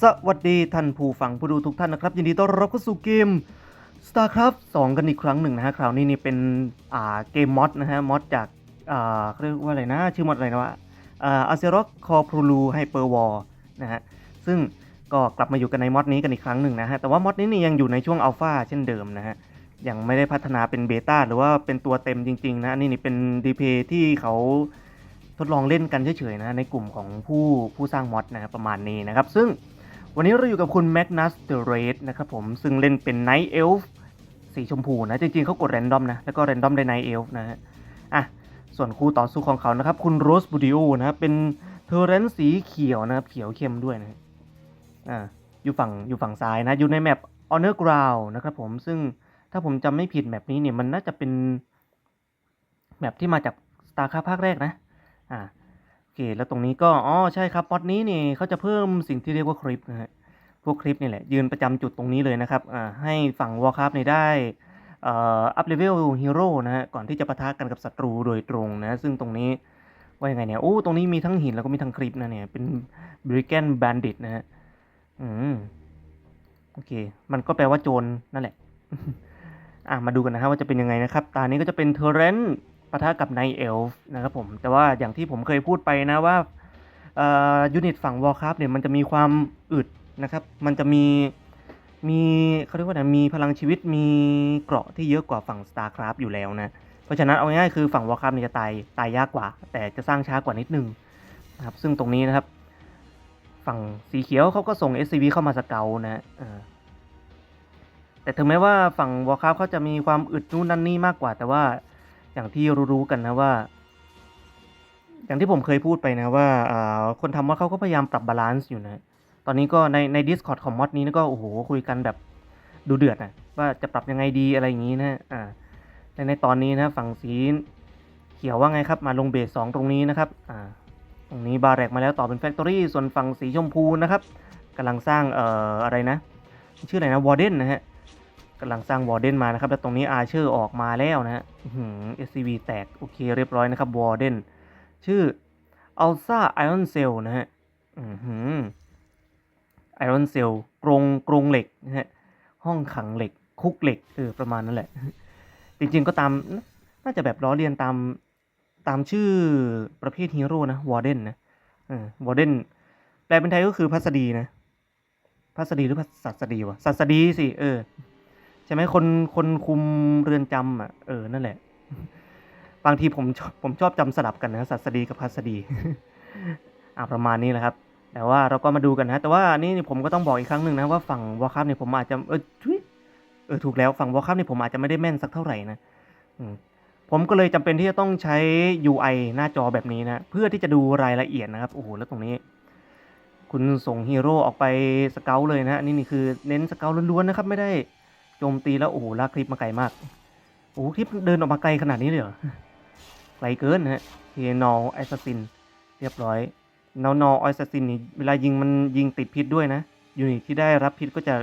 สวัสดีท่านผู้ฟังผู้ดูทุกท่านนะครับ ยินดีต้อนรับเข้าสู่เกม StarCraft 2 กันอีกครั้งหนึ่งนะฮะ คราวนี้นี่เป็นอ่าเกมมอดนะฮะ มอดจากอ่าเรียกว่าอะไรนะ ชื่อมอดอะไรนะวะอ่าอาเซร็อกคอพลูไฮเปอร์วอลนะฮะ ซึ่งก็กลับมาอยู่กันในมอดนี้กันอีกครั้งหนึ่งนะฮะ แต่ว่ามอดนี้นี่ยังอยู่ในช่วงอัลฟาเช่นเดิมนะฮะ ยังไม่ได้พัฒนาเป็นเบต้าหรือว่าเป็นตัวเต็มจริงๆนะ นี่นี่เป็นดีเพที่เขาทดลองเล่นกันเฉยๆนะในกลุ่มของผู้ผู้สร้างมอดนะฮะประมาณนี้นะครับ ซึ่ง วันนี้เราอยู่กับคุณ Magnus the Red นะครับผมซึ่งเล่นเป็น Night Elf สีชมพูนะ จริงๆเขากดแรนดอมนะ แล้วก็แรนดอมได้ Night Elf นะฮะอะส่วนคู่ต่อสู้ของเขานะครับ คุณ Rose b u d i o นะครับเป็นเทอร์เรนสีเขียวนะครับ เขียวเข้มด้วยนะอ่าอยู่ฝั่งอยู่ฝั่งซ้ายนะ อยู่ในแมป Honor Ground นะครับผมซึ่งถ้าผมจำไม่ผิดแมปนี้เนี่ยมันน่าจะเป็นแมปที่มาจาก StarCraft ภาคแรกนะอ่า อเคแล้วตรงนี้ก็อ๋อใช่ครับมอดนี้นี่เขาจะเพิ่มสิ่งที่เรียกว่าคลิปนะฮะพวกคลิปนี่แหละ ยืนประจำจุดตรงนี้เลยนะครับอ่าให้ฝั่งวอลคราฟเนี่ได้อ่ออัพเลเวลฮีโร่นะฮะก่อนที่จะปะทะกันกับศัตรูโดยตรงนะ ซึ่งตรงนี้ว่ายังไงเนี่ยโอ้ตรงนี้มีทั้งหินแล้วก็มีทั้งคลิปนะเนี่ย เป็นบริแกนแบนดิตนะฮะอืมโอเค มันก็แปลว่าโจรนั่นแหละอะมาดูกันนะครับว่าจะเป็นยังไงนะครับ ตานี้ก็จะเป็นเทอร์เรน ปะทะกับไนเอลฟ์นะครับผมแต่ว่าอย่างที่ผมเคยพูดไปนะว่ายูนิตฝั่งวอลคราฟเนี่ยมันจะมีความอึดนะครับ มันจะมีมีเขาเรียกว่าอะไรมีพลังชีวิตมีเกราะที่เยอะกว่าฝั่ง StarCraft อยู่แล้วนะ เพราะฉะนั้นเอาง่ายๆคือฝั่งวอลคราฟเนี่ยจะตายตายยากกว่า แต่จะสร้างช้ากว่านิดนึงนะครับ ซึ่งตรงนี้นะครับ ฝั่งสีเขียวเขาก็ส่ง SCV เข้ามาสเกลนะแต่ถึงแม้ว่าฝั่งวอลคราฟเขาจะมีความอึดนู่นนั่นนี่มากกว่า แต่ว่า อย่างที่รู้ๆกันนะว่า อย่างที่ผมเคยพูดไปนะว่าคนทำมอดเขาก็พยายามปรับบาลานซ์อยู่นะ ตอนนี้ก็ในใน Discord ของมอดนี้ก็โอ้โหคุยกันแบบดูเดือดนะว่าจะปรับยังไงดีอะไรอย่างนี้นะอ่าและในตอนนี้นะฝั่งสีเขียวว่าไงครับ มาลงเบสสองตรงนี้นะครับอ่าตรงนี้บาแรกมาแล้วต่อเป็นแฟคทอรี่ส่วนฝั่งสีชมพูนะครับกำลังสร้างเอ่ออะไรนะ ชื่ออะไรนะวอร์เดนนะฮะ กำลังสร้างวอร์เดนมานะครับ แล้วตรงนี้อาเชอร์ออกมาแล้วนะฮะอื้อหือ SCV แตก โอเคเรียบร้อยนะครับวอร์เดนชื่อ Alsa Iron Cell นะฮะอืออ Iron Cell กรงกรงเหล็กนะฮะห้องขังเหล็ก คุกเหล็กเออประมาณนั้นแหละ จริงๆก็ตามน่าจะแบบล้อเลียนตามตามชื่อประเภทฮีโร่นะวอร์เดนนะวอร์เดนแปลเป็นไทยก็คือพัสดีนะพัสดีหรือพัสสดีวะสัสดีสิเออ ช่ไหมคนคนคุมเรือนจำอะเออนั่นแหละ บางทีผมผมชอบจำสลับกันนะสัสดีกับพัสดีอ่าประมาณนี้แหละครับ แต่ว่าเราก็มาดูกันนะแต่ว่านี่ผมก็ต้องบอกอีกครั้งหนึ่งนะว่าฝั่งวอลคัพเนี่ยผมอาจจะเออทุยเออถูกแล้วฝั่งวอลคัพเนี่ยผมอาจจะไม่ได้แม่นสักเท่าไหร่นะผมก็เลยจำเป็นที่จะต้องใช้ UI หน้าจอแบบนี้นะเพื่อที่จะดูรายละเอียดนะครับโอ้โหแล้วตรงนี้คุณส่งฮีโร่ออกไปสเกลเลยนะนี่นี่คือเน้นสเกลล้วนๆนะครับไม่ได้ โจมตีแล้วโอ้โหลากคลิปมาไกลมาก โอ้โหคลิปเดินออกมาไกลขนาดนี้เลยเหรอไกลเกินนะฮะเคนอลแอซัสซิน เรียบร้อยนอนอแอซัสซินนี่เวลายิงมันยิงติดพิษด้วยนะยูนิตที่ได้รับพิษก็จะ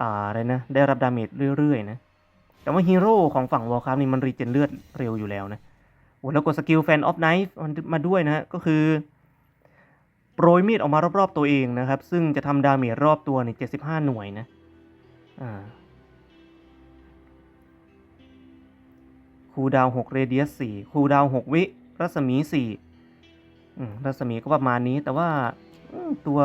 อ่าอะไรนะ ได้รับดาเมจเรื่อยๆนะแต่ว่าฮีโร่ของฝั่งวอลคัพนี่มันรีเจนเลือดเร็วอยู่แล้วนะโอ้แล้วกดสกิลแฟนออฟไนฟ์มันมาด้วยนะฮะก็คือโปรยมีดออกมารอบๆตัวเองนะครับ ซึ่งจะทำดาเมจรอบตัวเนี่ย75 หน่วยนะ อ่า คูลดาวน์6เรเดียส4คูลดาวน์6วิรัศมี4รัศมีก็ประมาณนี้ แต่ว่าตัว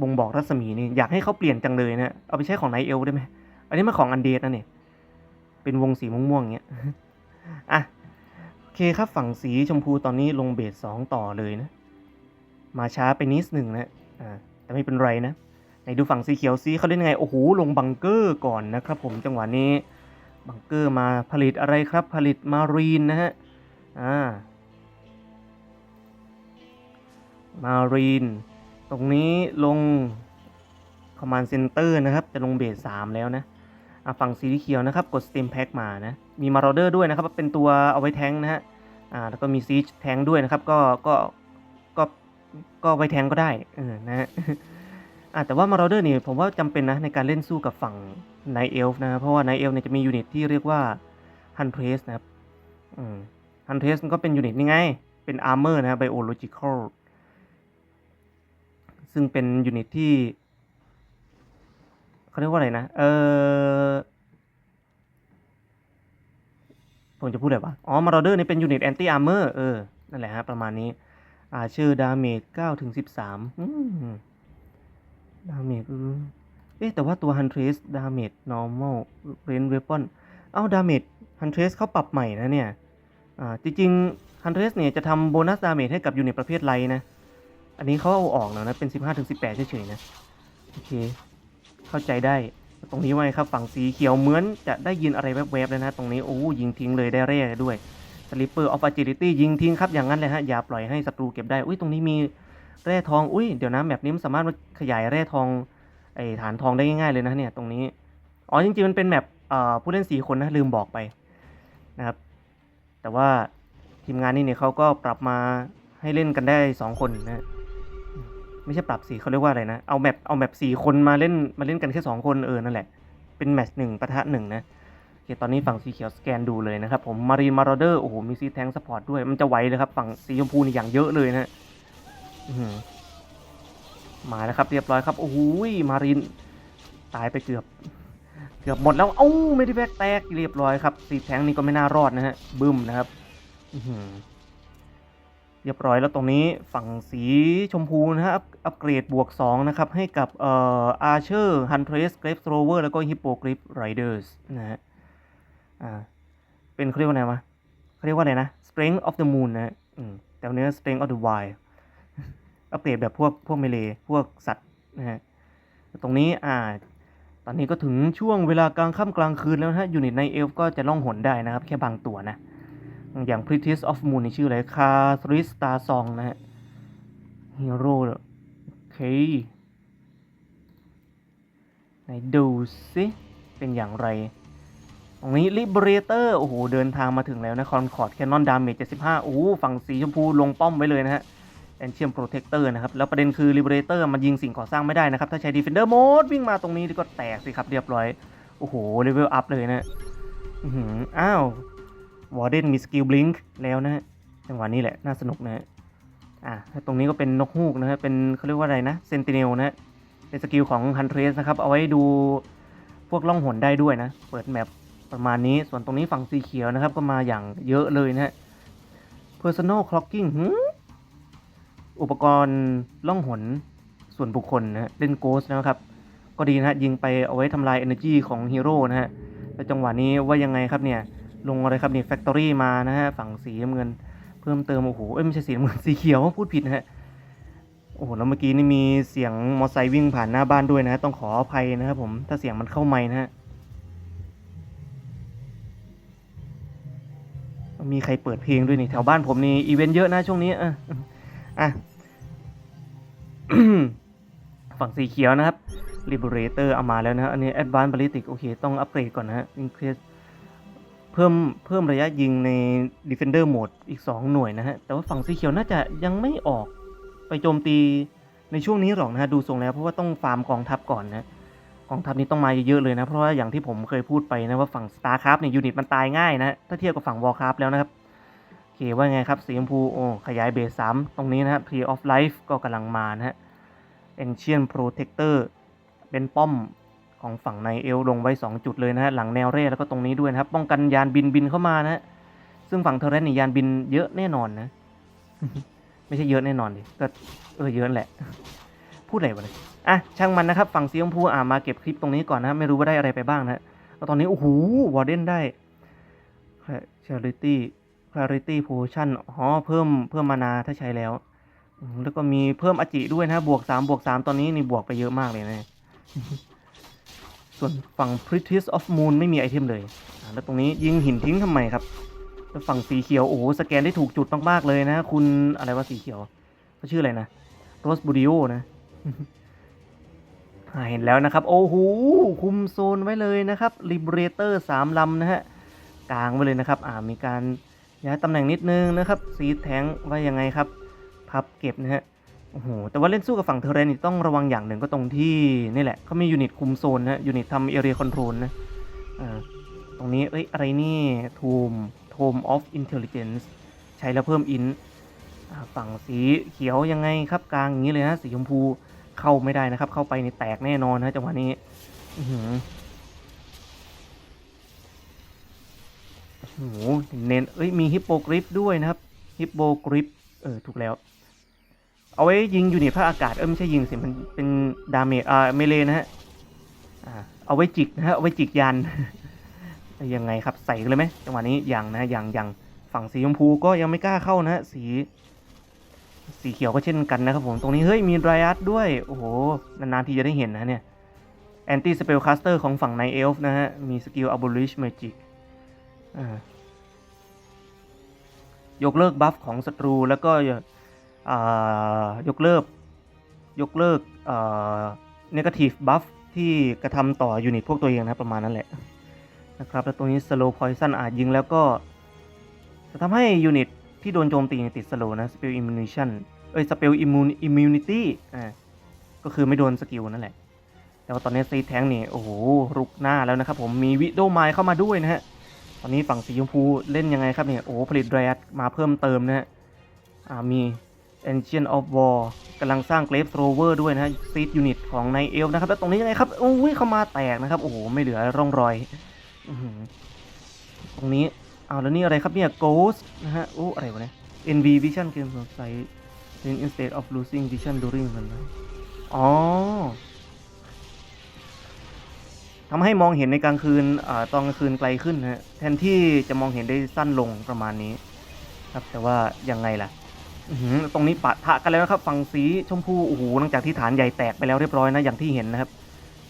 บ่งบอกรัศมีนี่อยากให้เขาเปลี่ยนจังเลยนะเอาไปใช้ของไนเอลได้ไหมอันนี้มันของอันเดนะเนี่ยเป็นวงสีม่วงๆอย่างเงี้ยอะโอเคครับฝั่งสีชมพูตอนนี้ลงเบสสองต่อเลยนะ มาช้าไปนิดหนึ่งนะอ่าแต่ไม่เป็นไรนะไหนดูฝั่งสีเขียวซีเขาเล่นยังไง โอ้โหลงบังเกอร์ก่อนนะครับผมจังหวะนี้ บังเกอร์มาผลิตอะไรครับผลิตมารีนนะฮะอ่ามารีนตรงนี้ลงคอมมานด์เซนเตอร์นะครับ จะลงเบสสามแล้วนะอะฝั่งสีเขียวนะครับ กด Steam Pack มานะ มีมา r รเดอร์ด้วยนะครับ เป็นตัวเอาไว้แทงนะฮะอ่าแล้วก็มีซีชแทงด้วยนะครับ ก็ก็ก็ก็ไว้แทงก็ได้เออนะฮะอะแต่ว่ามา r รเดอร์นี่ผมว่าจำเป็นนะ ในการเล่นสู้กับฝั่ง ไนเอลฟ์นะเพราะว่าไนเอลเนี่ยจะมียูนิตที่เรียกว่าฮันเทรสนะครับฮันเทรสมันก็เป็นยูนิตนี่ไง เป็นอาร์เมอร์นะไบโอโลจิคอลซึ่งเป็นยูนิตที่เขาเรียกว่าอะไรนะเออผมจะพูดอะไรวะอ๋อมาร์เดอร์นี่เป็นยูนิตแอนตี้อาร์เมอร์เออ นั่นแหละฮะประมาณนี้อาชื่อดาเมจ9ถึง 13อืมดาเมจ อ๊ะแต่ว่าตัว Huntress ดาเมจ normal range weapon เอ้าดาเมจ Huntress เขาปรับใหม่นะเนี่ยอ่าจริงๆ Huntress เนี่ยจะทำโบนัสดาเมจให้กับยูนิตประเภทไลท์นะ อันนี้เขาเอาออกแล้วนะ เป็น 15ถึง18 เฉยๆนะ โอเค เข้าใจได้ตรงนี้ไว้ครับฝั่งสีเขียวเหมือนจะได้ยินอะไรแวบๆเลยนะ ตรงนี้โอ้ยิงทิ้งเลยได้เร่ด้วย Slipper of Agility ยิงทิ้งครับอย่างนั้นเลยฮะอย่าปล่อยให้ศัตรูเก็บได้ อุ้ยตรงนี้มีแร่ทอง อุ้ยเดี๋ยวนะแบบนี้มันสามารถมาขยายแร่ทอง ไอฐานทองได้ง่ายๆเลยนะเนี่ยตรงนี้ อ๋อจริงๆมันเป็นแบบเอ่อผู้เล่นสี่คนนะลืมบอกไปนะครับ แต่ว่าทีมงานนี่เนี่ยเขาก็ปรับมาให้เล่นกันได้สองคนนะไม่ใช่ปรับสีเขาเรียกว่าอะไรนะ เอาแบบเอาแบบสี่คนมาเล่นมาเล่นกันแค่สองคนเออนั่นแหละ เป็นแมตช์หนึ่งปะทะหนึ่งนะโอเคตอนนี้ฝั่งสีเขียวสแกนดูเลยนะครับผมมารีนมาร์เดอร์โอ้โหมีซีแทงสปอร์ตด้วยมันจะไหวเลยครับฝั่งสีชมพูนี่อย่างเยอะเลยนะอื มาแล้วครับเรียบร้อยครับโอ้โหมารีนตายไปเกือบ เกือบหมดแล้วเอ้าไม่ได้แบกแตกเรียบร้อยครับซีแทงนี่ก็ไม่น่ารอดนะฮะบึ้มนะครับอืเรียบร้อยแล้วตรงนี้ฝั่งสีชมพูนะฮะอัพอัปเกรดบวก 2 นะครับ ให้กับเอ่ออาร์เชอร์ฮันเทรสเกรฟโรเวอร์แล้วก็ฮิปโปกริฟไรเดอร์สนะฮะอ่าเป็นเขาเรียกว่าไงวะเขาเรียกว่าอะไรนะ Strength of the Moon นะฮะแต่วันนี้ Strength of the Wild อัปเกรดแบบพวกพวกเมเลพวกสัตว์นะฮะตรงนี้อ่าตอนนี้ก็ถึงช่วงเวลากลางค่ำกลางคืนแล้วนะฮะยูนิตในเอลฟ์ก็จะล่องหนได้นะครับ แค่บางตัวนะ อย่าง p r e t i s of Moon นี่ชื่ออะไรคาทริสตาซองนะฮะฮีโร่โอเคไหนดูสิเป็นอย่างไร ตรงนี้ Liberator โอ้โห เดินทางมาถึงแล้วนะคอนคอร์ดแคนนอนดาเมจ75โอ้โหฝั่งสีชมพูลงป้อมไว้เลยนะฮะ Ancient Protector นะครับ แล้วประเด็นคือ Liberator มันยิงสิ่งก่อสร้างไม่ได้นะครับ ถ้าใช้ Defender Mode วิ่งมาตรงนี้ก็แตกสิครับเรียบร้อย โอ้โหเลเวลอัพเลยนะอืออ้าววอร์เดนมีสกิลบลิงค์แล้วนะฮะจังหวะนี้แหละ น่าสนุกนะฮะอะตรงนี้ก็เป็นนกฮูกนะฮะเป็นเขาเรียกว่าอะไรนะเซนติเนลนะฮะเป็นสกิลของฮันเทรสนะครับ เอาไว้ดูพวกล่องหนได้ด้วยนะ เปิดแมปประมาณนี้ส่วนตรงนี้ฝั่งสีเขียวนะครับ ก็มาอย่างเยอะเลยนะฮะ Personal Clocking หืม อุปกรณ์ล่องหนส่วนบุคคลนะฮะเล่นโกสนะครับ ก็ดีนะฮะยิงไปเอาไว้ทำลาย Energy ของฮีโร่นะฮะแล้วจังหวะนี้ว่ายังไงครับเนี่ยลงอะไรครับนี่แฟคทอรี่มานะฮะฝั่งสีน้ำเงิน เพิ่มเติมโอ้โหเอ้ยไม่ใช่สีน้ำเงินสีเขียวพูดผิดนะฮะโอ้โหแล้วเมื่อกี้นี่มีเสียงมอไซค์วิ่งผ่านหน้าบ้านด้วยนะฮะต้องขออภัยนะครับผมถ้าเสียงมันเข้าไมค์นะฮะมีใครเปิดเพลงด้วยนี่แถวบ้านผมนี่อีเวนต์เยอะนะช่วงนี้อะอะ ฝั่งสีเขียวนะครับ Liberator เอามาแล้วนะฮะอันนี้ Advanced Ballistic โอเค ต้องอัปเกรดก่อนนะฮะ Increase เพิ่มเพิ่มระยะยิงใน Defender Mode อีก 2 หน่วยนะฮะ แต่ว่าฝั่งสีเขียวน่าจะยังไม่ออกไปโจมตีในช่วงนี้หรอกนะฮะ ดูทรงแล้วเพราะว่าต้องฟาร์มกองทัพก่อนนะกองทัพนี้ต้องมาเยอะๆเลยนะ เพราะว่าอย่างที่ผมเคยพูดไปนะว่าฝั่ง StarCraft เนี่ยยูนิตมันตายง่ายนะ ถ้าเทียบกับฝั่ง Warcraft แล้วนะครับ ว่าไงครับ สีชมพูโอ้ขยายเบส3ตรงนี้นะฮะ Play of Life ก็กำลังมานะฮะ Ancient Protector เป็นป้อมของฝั่งในเอลลงไว้ 2 จุดเลยนะฮะ หลังแนวเร่แล้วก็ตรงนี้ด้วยนะครับ ป้องกันยานบินบินเข้ามานะฮะ ซึ่งฝั่งเทเรนนี่ยานบินเยอะแน่นอนนะ ไม่ใช่เยอะแน่นอนดิก็เออเยอะแหละ พูดอะไรวะเนี่ยอะช่างมันนะครับ ฝั่งสีชมพูอ่ามาเก็บคลิปตรงนี้ก่อนนะไม่รู้ว่าได้อะไรไปบ้างนะแล้วตอนนี้โอ้โหวอร์เดนได้ Charity Clarity Potion อ๋อเพิ่มเพิ่มมานาถ้าใช้แล้ว แล้วก็มีเพิ่มอจิด้วยนะ บวก3บวก3ตอนนี้นี่บวกไปเยอะมากเลยนะ ส่วนฝั่ง Prettiest of Moon ไม่มีไอเทมเลย แล้วตรงนี้ยิงหินทิ้งทำไมครับ แล้วฝั่งสีเขียว โอ้โห สแกนได้ถูกจุดมากๆเลยนะ คุณอะไรว่าสีเขียวเขาชื่ออะไรนะโรสบูดิโอนะเห็นแล้วนะครับ โอ้โห คุมโซนไว้เลยนะครับ Liberator 3ลำนะฮะ กลางไว้เลยนะครับ อ่ามีการ ย้ายตำแหน่งนิดนึงนะครับซีแทงว่ายังไงครับ พับเก็บนะฮะโอ้โหแต่ว่าเล่นสู้กับฝั่งเทอร์เรนต้องระวังอย่างหนึ่งก็ตรงที่นี่แหละเขามียูนิตคุมโซนนะยูนิตทำเอเรียคอนโทรลนะตรงนี้เอ้ยอะไรนี่ทูมโทมออฟอินเทลเจนซ์ใช้แล้วเพิ่มอินฝั่งสีเขียวยังไงครับกลางอย่างนี้เลยนะสีชมพูเข้าไม่ได้นะครับ เข้าไปในแตกแน่นอนนะจังหวะนี้ โอ้โหเน้นเอ้ยมีฮิปโปกริปด้วยนะครับฮิปโปกริปเออถูกแล้ว เอาไว้ยิงยูนิตภาคอากาศเออไม่ใช่ยิงสิมันเป็นดาเมจอ่าเมเลนะฮะอ่าเอาไว้จิกนะฮะเอาไว้จิกยันยังไงครับใส่กันเลยไหมจังหวะนี้ยังนะยังยังฝั่งสีชมพูก็ยังไม่กล้าเข้านะสี สีเขียวก็เช่นกันนะครับผมตรงนี้เฮ้ยมีดราย s ด้วยโอ้โหนานๆทีจะได้เห็นนะเนี่ยแอนตี้สเปลคาสเตอร์ของฝั่งไนเอลฟ์นะฮะมีสกิล abolish magic อ่า ยกเลิกบัฟของศัตรูแล้วก็ยกเลิกยกเลิกอ่า negative buff ที่กระทำต่อยูนิตพวกตัวเองนะประมาณนั้นแหละนะครับแล้วตรงนี้ slow poison อาจยิงแล้วก็ จะทำให้ยูนิตที่โดนโจมตีติด slow นะ spell immunization เอ้ย spell immune immunity อ่าก็คือไม่โดนสกิลนั่นแหละ แต่ว่าตอนนี้ซีแทงนี่ โอ้โหรุกหน้าแล้วนะครับผมมีวิโดไมเข้ามาด้วยนะฮะ ตอนนี้ฝั่งสีชมพูเล่นยังไงครับเนี่ยโอ้ผลิตแรดมาเพิ่มเติมนะฮะมี Ancient of War กำลังสร้าง Grave Thrower ด้วยนะฮะซีดยูนิตของในเอลนะครับแล้วตรงนี้ยังไงครับโอ้ยเข้ามาแตกนะครับ โอ้โห ไม่เหลือร่องรอยตรงนี้เอาแล้วนี่อะไรครับเนี่ย Ghost นะฮะโอ้อะไรวะเนี่ย NV Vision Game of Sight instead of losing vision during มันนะอ๋อ ทำให้มองเห็นในกลางคืนอตอนกลางคืนไกลขึ้นฮะแทนที่จะมองเห็นได้สั้นลงประมาณนี้ ครับแต่ว่ายังไงล่ะตรงนี้ปะทะกันแล้วนะครับ ฝั่งสีชมพูโอ้โหหลังจากที่ฐานใหญ่แตกไปแล้วเรียบร้อยนะอย่างที่เห็นนะครับ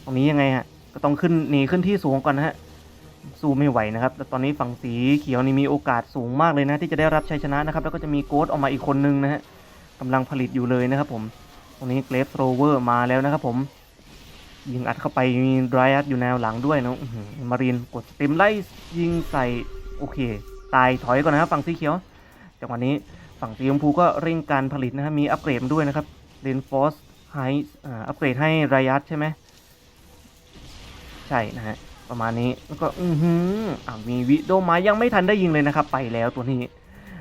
ตรงนี้ยังไงฮะก็ต้องขึ้นหนีขึ้นที่สูงก่อนนะฮะสู้ไม่ไหวนะครับแต่ตอนนี้ฝั่งสีเขียวนี่มีโอกาสสูงมากเลยนะ ที่จะได้รับชัยชนะนะครับ แล้วก็จะมีโกดออกมาอีกคนนึงนะฮะกำลังผลิตอยู่เลยนะครับ ผม ตรงนี้เกรฟโรเวอร์มาแล้วนะครับ ผม ยิงอัดเข้าไปมีดรายอัดอยู่แนวหลังด้วยเนะมารีนกดสติมไล่ยิงใส่โอเค ตายถอยก่อนนะครับฝั่งสีเขียวจังหวะนี้ฝั่งสีชมพูก็เร่งการผลิตนะครับมีอัปเกรดมาด้วยนะครับเรนฟอสไฮอัปเกรดให้ไรอัดใช่ไหมใช่นะฮะประมาณนี้แล้วก็อือหืออ่ามีวิโดมายังไม่ทันได้ยิงเลยนะครับ ไปแล้วตัวนี้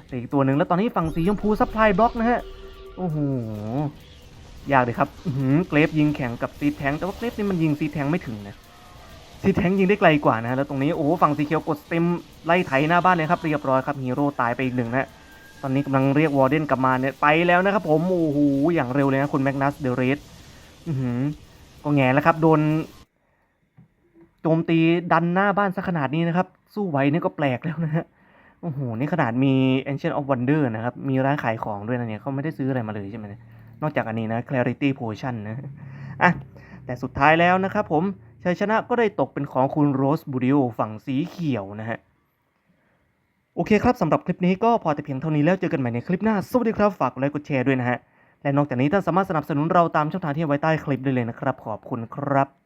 เหลืออีกตัวหนึ่งแล้วตอนนี้ฝั่งสีชมพูซัพพลายบล็อกนะฮะโอ้โห ยากเลยครับหือเกรฟยิงแข่งกับซีแทงแต่ว่าเกรฟนี่มันยิงซีแทงไม่ถึงนะซีแทงยิงได้ไกลกว่านะแล้วตรงนี้โอ้โหฝั่งสีเขียวกดเต็มไล่ไถหน้าบ้านเลยครับเรียบร้อยครับฮีโร่ตายไปอีกหนึ่งนะตอนนี้กำลังเรียกวอร์เดนกลับมาเนี่ยไปแล้วนะครับผมโอ้โหอย่างเร็วเลยนะคุณแมกนัสเดเรสอือหือก็แง่แล้วครับ โดนโจมตีดันหน้าบ้านซะขนาดนี้นะครับ สู้ไหวนี่ก็แปลกแล้วนะฮะโอ้โหนี่ขนาดมี Ancient of Wonder นะครับ มีร้านขายของด้วยนะเนี่ยเขาไม่ได้ซื้ออะไรมาเลยใช่ไหมเนี่ย นอกจากอันนี้นะ clarity potion นะอะแต่สุดท้ายแล้วนะครับผมชัยชนะก็ได้ตกเป็นของคุณโรสบูริโอฝั่งสีเขียวนะฮะโอเคครับสำหรับคลิปนี้ก็พอแต่เพียงเท่านี้แล้วเจอกันใหม่ในคลิปหน้า สวัสดีครับ ฝากกดไลค์กดแชร์ด้วยนะฮะ และนอกจากนี้ท่านสามารถสนับสนุนเราตามช่องทางที่ไว้ใต้คลิปได้เลยนะครับ ขอบคุณครับ